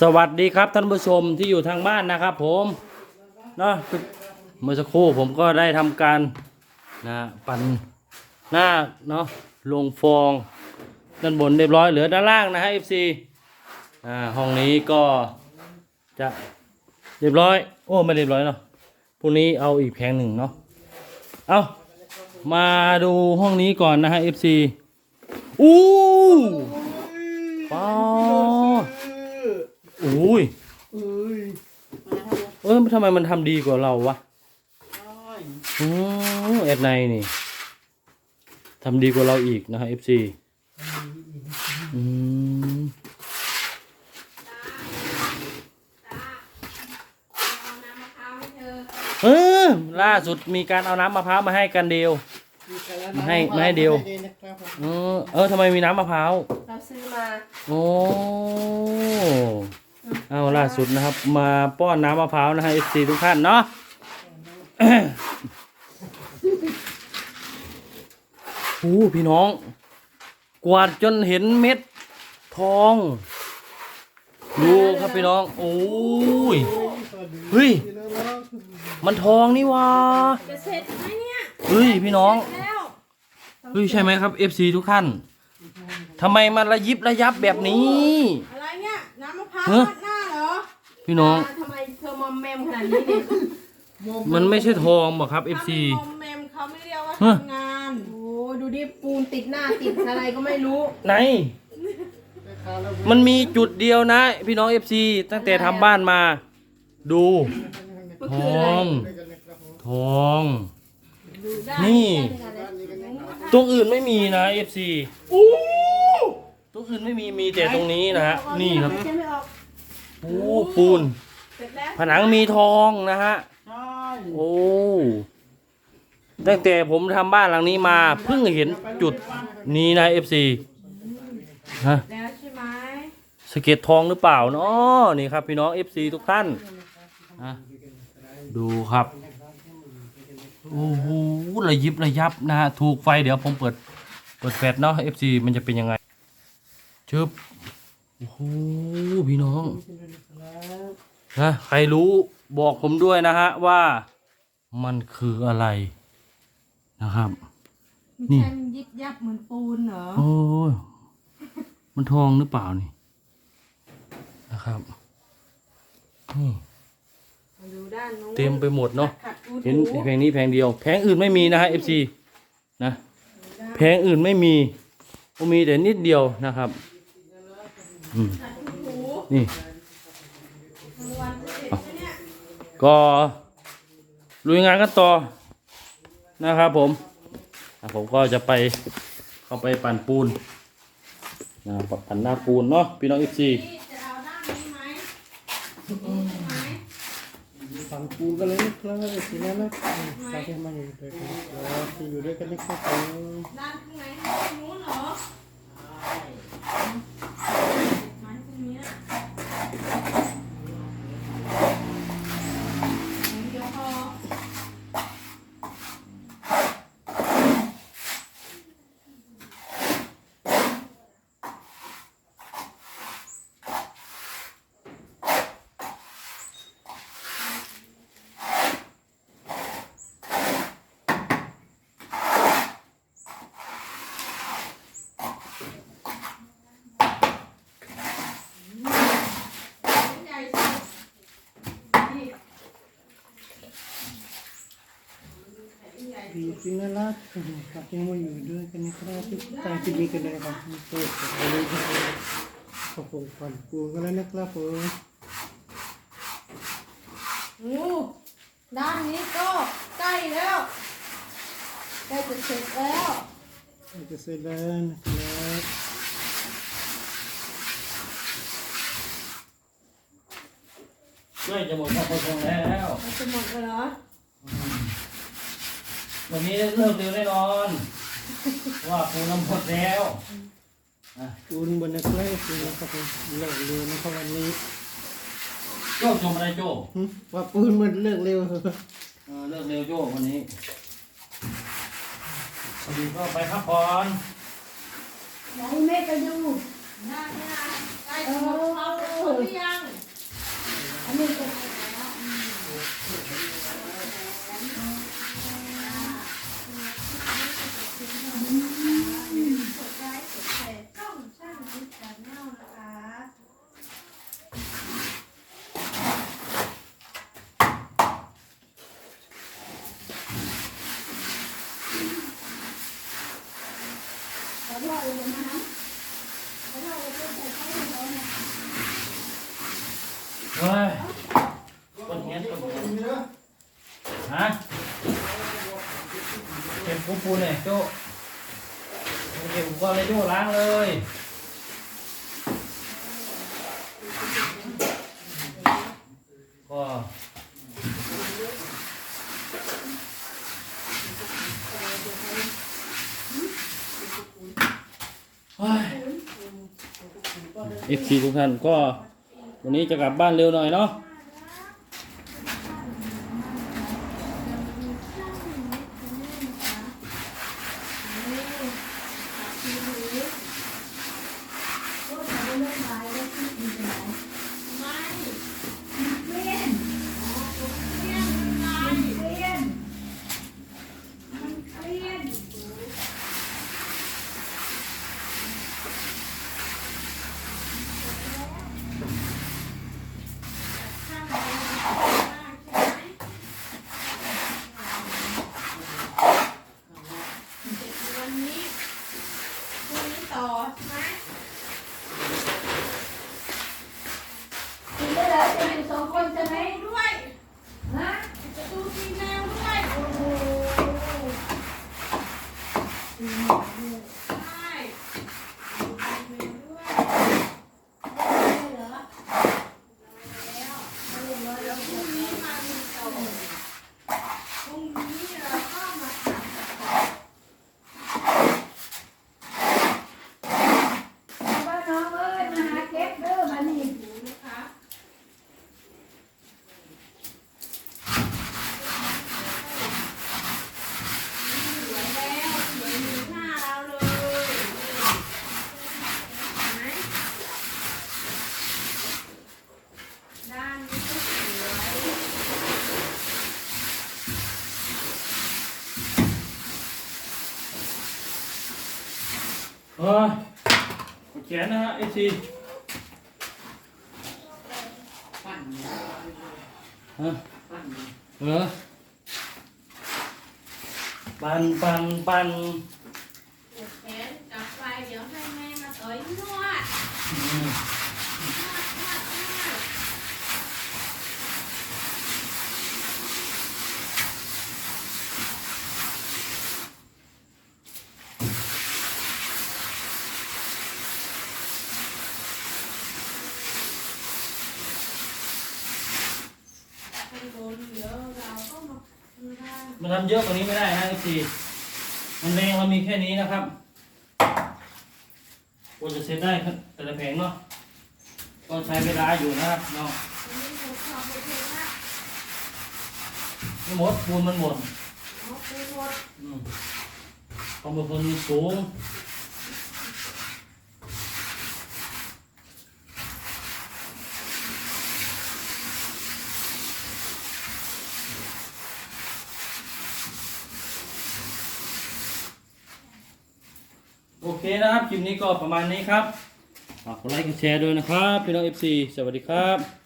สวัสดีครับท่านผู้ชมที่อยู่ทางบ้านนะครับ ผมเนาะเมื่อสักครู่ผมก็ได้ทำการนะปั่นหน้าเนาะลงฟองด้านบนเรียบร้อยเหลือด้านล่างนะฮะ FC อ่าห้องนี้ก็จะเรียบร้อย โอ้ไม่เรียบร้อยเนาะพรุ่งนี้เอาอีกแผงหนึ่งเนาะเอามาดูห้องนี้ก่อนนะฮะ FC อู้ป้า ดอุ้ยเออทำไมมันทำดีกว่าเราวะอือแอดไนนี่ทำดีกว่าเราอีกนะฮะ FC อืมเอาน้ำมะพร้าวให้เธอเออล่าสุดมีการเอาน้ำมะพร้าวมาให้กันเดียวมาให้มาให้เดียวเออเออทำไมมีน้ำมะพร้าวเราซื้อมาโอ้ เอาล่าสุดนะครับ มาป้อนน้ำมะพร้าวนะฮะ FC ทุกท่านเนาะโอ้พี่น้อง กวาดจนเห็นเม็ดทอง ดูครับพี่น้อง โอ้ยเฮ้ย มันทองนี่วะจะเสร็จไหมเนี่ยเฮ้ยพี่น้องแล้วเฮ้ยใช่ไหมครับ FC ทุกท่านทำไมมันระยิบระยับแบบนี้เนี่ ยน้ำมะพร้าวเฮ้ยราดหน้าเหรอพี่น้องาทำไมเธอมอมแมมขนาดนี้เนี่ยมันไม่ใช่ทองบอกครับ FC ถ้าไม่มอมแมมเขาไม่เรียกว่าเฮ้ยทำงานโอ้ดูดิปูนติดหน้าติดอะไรก็ไม่รู้ไหน มันมีจุดเดียวนะ พี่น้อง FC ตั้งแต่ทำบ้านมา ดู มันทคืออะไรอง ทอง ดูได้นี่ ได้ได้ได้ตรงอื่นไม่มีนะ FC ตรงอื่นไม่มีมีแต่ตรงนี้นะฮะนี่ครับ ไม่ใช่ไม่ออก โอ้ปูน เสร็จแล้วผนังมีทองนะฮะโอ้ ตั้งแต่ผมทำบ้านหลังนี้มาเพิ่งเห็นจุดนี้นะ FC ฮะ แล้วใช่ไหมสะเก็ตทองหรือเปล่าเนาะนี่ครับพี่น้อง FC ทุกท่านนะดูครับโอ้โหระยิบระยับนะฮะถูกไฟเดี๋ยวผมเปิดเปิดแฟลชเนาะ FC มันจะเป็นยังไงชึบ โอ้โหพี่น้องนะใครรู้บอกผมด้วยนะฮะว่ามันคืออะไรนะครับ นี่ไม่ใช่มันยิบยับเหมือนปูนเหรอ โอ้ยมันทองหรือเปล่านี่นะครับนี่มาดูด้านนู้นเต็มไปหมดเนาะ ขัดถูเห็นถูแผงนี้แผงเดียว แผงอื่นไม่มีนะฮะ FC นะ แผงอื่นไม่มีก็มีแต่นิดเดียวนะครับ อืมขัดถูถูนี่กลางวันจะเสร็จไหมเนี่ยก็ลุยงานกันต่อนะครับผมอะผมก็จะไปเข้าไปปั่นปูนนะปั่นหน้าปูนเนาะพี่น้อง FC นี่จะเอาด้านนี้ไหมนี่ใช่ไหมฝั่งปูกันเลยนะครับทีนั้นนะใครที่มาอยู่ด้วยกันแล้วที่อยู่ด้วยกันนะครับผมด้านข้างในข้างนู้นเหรอไม้ตรงเนี้ยเดี๋ยวพอ ใหญ่สุดนี่ใหญ่ ดี จริงนะล่ะครับที่มาอยู่ด้วยกันนะครับที่ตั้งที่มีกันเลยครับเปิดเลยขอบคุณฝั่งปูกันแล้วนะครับผมโอ้ด้านนี้ก็ใกล้แล้วใกล้จะเสร็จแล้วจะเสร็จแล้วนะครับช่วยจะหมดความประสงแล้วจะหมดแล้วเหรอ วันนี้เลิกเร็วแน่นอน ว่าปูน้ำหมดแล้วปูนบนนะครับปูนะครับผมเลิกเร็วนะครับวันนี้โจ้ชมอะไรโจ้ว่าปูนมันเลิกเร็วเออเลิกเร็วโจ้วันนี้พอดีก็ไปพักผ่อนไหนแม่ไปดูด้านนี้นะใกล้จะหมดเขาหรือยัง อันนี้ก็ขอโทษเลยนะขอโทษเลยใส่ไข่ร้อนนะ เฮ้ยต้นเงี้ยต้นเงี้ยฮะเก็บปูปูหน่อยโจ้เก็บอุปกรณ์เลยโจ้ล้างเลยก็เอฟซีทุกท่านก็วันนี้จะกลับบ้านเร็วหน่อยเนาะ วันนี้พรุ่งนี้ต่อไหมกินได้แล้วจะอยู่สองคนใช่ไหมด้วยฮะจะดูทีแมวด้วยโอ้โหใช่ดูทีแมวด้วยได้เหรอแล้วแล้วพรุ่งนี้มามีต่อพรุ่งนี้เราก็มาทำ บ้านน้องเอ้ยมาหาเก็บเด้อมานี่ ดูนะคะ สวยแล้วสวยเหมือนหน้าเราเลยเห็นไหมด้านนี้ก็สวย เฮ้ยกดแขนนะฮะเอฟซีฮะเออปันปันปันเดี๋ยวแขนจับไปเดี๋ยวให้แม่มาต่อยนวด อืม นวดนวดนวด ข้างบนเดี๋ยวเราก็มาทำได้ มันทำเยอะกว่านี้ไม่ได้นะเอฟซีมันแรงเรามีแค่นี้นะครับกว่าจะเซ็ตได้ครับแต่ละแผงเนาะก็ใช้เวลาอยู่นะครับเนาะอันนี้ผมขอไปเทนะไม่หมดปูนมันหมดเอาไปหมดอืมความอดทนสูง นะครับ คลิปนี้ก็ประมาณนี้ครับฝากกดไลค์กดแชร์ด้วยนะครับ พี่น้อง FC สวัสดีครับ